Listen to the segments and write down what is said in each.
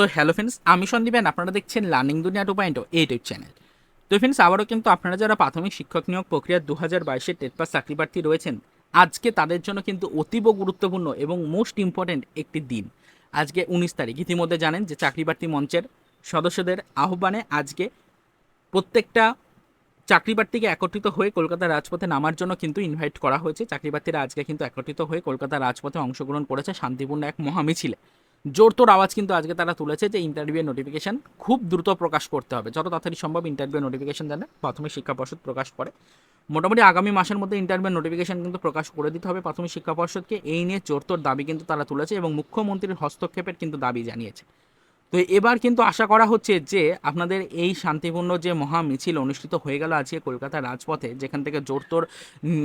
তো hello friends আমি সন্দীপেন আপনারা দেখছেন learning Duniya two point YouTube channel তো ফ্রেন্ডস আবারও কিন্তু আপনারা যারা প্রাথমিক শিক্ষক নিয়োগ প্রক্রিয়া দু হাজার বাইশের টেট পাস চাকরি প্রার্থী রয়েছেন, আজকে তাদের জন্য কিন্তু অতীব গুরুত্বপূর্ণ এবং মোস্ট ইম্পর্ট্যান্ট একটি দিন। আজকে উনিশ তারিখ। ইতিমধ্যে জানেন যে চাকরি প্রার্থী মঞ্চের সদস্যদের আহ্বানে আজকে প্রত্যেকটা চাকরি প্রার্থীকে একত্রিত হয়ে কলকাতা রাজপথে নামার জন্য কিন্তু ইনভাইট করা হয়েছে। চাকরি প্রার্থীরা আজকে কিন্তু একত্রিত হয়ে কলকাতা রাজপথে অংশগ্রহণ করেছে। শান্তিপূর্ণ এক মহামিছিলে। জোর তোর আওয়াজ কিন্তু আজকে তারা তুলেছে যে ইন্টারভিউ নোটিফিকেশান খুব দ্রুত প্রকাশ করতে হবে। যত তাড়াতাড়ি সম্ভব ইন্টারভিউ নোটিফিকেশান জানে, প্রাথমিক শিক্ষা পর্ষদ প্রকাশ করে। মোটামুটি আগামী মাসের মধ্যে ইন্টারভিউ নোটিফিকেশান কিন্তু প্রকাশ করে দিতে হবে। প্রাথমিক শিক্ষা পর্ষদকে এই নিয়ে জোরতোর দাবি কিন্তু তারা তুলেছে এবং মুখ্যমন্ত্রীর হস্তক্ষেপের কিন্তু দাবি জানিয়েছে। তো এবার কিন্তু আশা করা হচ্ছে যে আপনাদের এই শান্তিপূর্ণ যে মহা মিছিল অনুষ্ঠিত হয়ে গেল আজকে কলকাতার রাজপথে, যেখান থেকে জোরতোর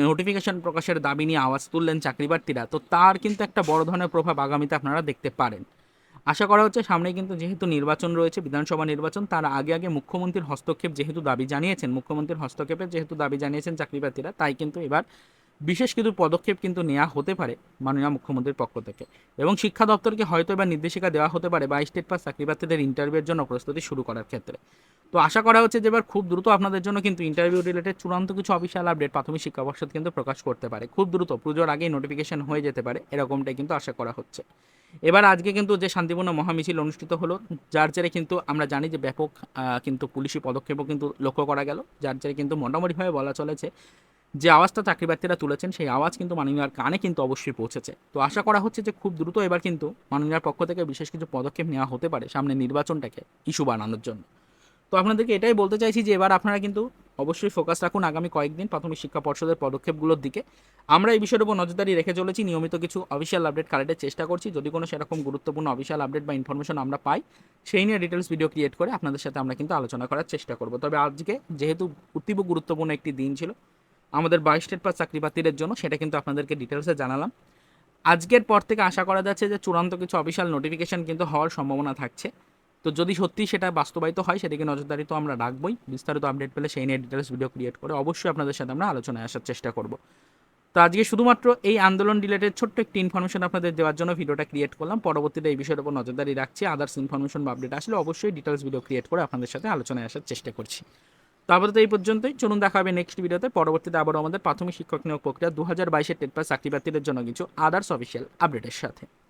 নোটিফিকেশন প্রকাশের দাবি নিয়ে আওয়াজ তুললেন চাকরিপ্রার্থীরা, তো তার কিন্তু একটা বড় ধরনের প্রভাব আগামীতে আপনারা দেখতে পারেন। আশা করা হচ্ছে সামনে কিন্তু যেহেতু নির্বাচন রয়েছে, বিধানসভা নির্বাচন, তার আগে আগে মুখ্যমন্ত্রীর হস্তক্ষেপ যেহেতু দাবি জানিয়েছেন, মুখ্যমন্ত্রীর হস্তক্ষেপের যেহেতু দাবি জানিয়েছেন চাকরিপ্রার্থীরা, তাই কিন্তু এবার বিশেষ কিছু পদক্ষেপ কিন্তু নেওয়া হতে পারে মাননীয় মুখ্যমন্ত্রীর পক্ষ থেকে। এবং শিক্ষা দপ্তরকে হয়তো এবার নির্দেশিকা দেওয়া হতে পারে বা স্টেট পাস চাকরিপ্রার্থীদের ইন্টারভিউর জন্য প্রস্তুতি শুরু করার ক্ষেত্রে। তো আশা করা হচ্ছে যে এবার খুব দ্রুত আপনাদের জন্য কিন্তু ইন্টারভিউ রিলেটেড চূড়ান্ত কিছু অফিসিয়াল আপডেট প্রাথমিক শিক্ষা পর্ষদ কিন্তু প্রকাশ করতে পারে। খুব দ্রুত, পুজোর আগেই নোটিফিকেশন হয়ে যেতে পারে, এরকমটাই কিন্তু আশা করা হচ্ছে। এবার আজকে কিন্তু যে শান্তিপূর্ণ মহামিছিল অনুষ্ঠিত হলো, যার জেরে কিন্তু আমরা জানি যে ব্যাপক কিন্তু পুলিশি পদক্ষেপও কিন্তু লক্ষ্য করা গেল। যার জেরে কিন্তু মোটামুটিভাবে বলা চলেছে যে আওয়াজটা চাকরিপ্রার্থীরা তুলেছেন, সেই আওয়াজ কিন্তু মাননীয়ার কানে কিন্তু অবশ্যই পৌঁছেছে। তো আশা করা হচ্ছে যে খুব দ্রুত এবার কিন্তু মাননীয়ার পক্ষ থেকে বিশেষ কিছু পদক্ষেপ নেওয়া হতে পারে সামনে নির্বাচনটাকে ইস্যু বানানোর জন্য। তো আপনাদেরকে এটাই বলতে চাইছি যে এবার আপনারা কিন্তু অবশ্যই ফোকাস রাখুন আগামী কয়েকদিন প্রাথমিক শিক্ষা পর্ষদের পদক্ষেপগুলোর দিকে। আমরা এই বিষয়ের উপর নজরদারি রেখে চলেছি, নিয়মিত কিছু অফিসিয়াল আপডেট কালেক্টের চেষ্টা করছি। যদি কোনো সেরকম গুরুত্বপূর্ণ অফিসিয়াল আপডেট বা ইনফরমেশন আমরা পাই, সেই নিয়ে ডিটেলস ভিডিও ক্রিয়েট করে আপনাদের সাথে আমরা কিন্তু আলোচনা করার চেষ্টা করব। তবে আজকে যেহেতু অতীব গুরুত্বপূর্ণ একটি দিন ছিল আমাদের বাইশ স্টেট পাস চাকরি প্রার্থীদের জন্য, সেটা কিন্তু আপনাদেরকে ডিটেলসে জানালাম। আজকের পর থেকে আশা করা যাচ্ছে যে চূড়ান্ত কিছু অফিসিয়াল নোটিফিকেশন কিন্তু হওয়ার সম্ভাবনা থাকছে। তো যদি সত্যি সেটা বাস্তবায়িত হয়, সেদিকে নজরদারি তো আমরা রাখবই। বিস্তারিত আপডেট পেলে সেই নিয়ে ডিটেলস ভিডিও ক্রিয়েট করে অবশ্যই আপনাদের সাথে আমরা আলোচনায় আসার চেষ্টা করব। তো আজকে শুধুমাত্র এই আন্দোলন রিলেটেড ছোট্ট একটি ইনফরমেশন আপনাদের দেওয়ার জন্য ভিডিওটা ক্রিয়েট করলাম। পরবর্তীতে এই বিষয়ের উপর নজরদারি রাখছি। আদার্স ইনফরমেশন বা আপডেট আসলে অবশ্যই ডিটেলস ভিডিও ক্রিয়েট করে আপনাদের সাথে আলোচনায় আসার চেষ্টা করছি। তো আপাতত এই পর্যন্তই। চলুন দেখা হবে নেক্সট ভিডিওতে পরবর্তীতে আবারও আমাদের প্রাথমিক শিক্ষক নিয়োগ প্রক্রিয়া দু হাজার বাইশের টেট পাস চাকরি প্রার্থীদের জন্য কিছু আদার্স অফিসিয়াল আপডেটের সাথে।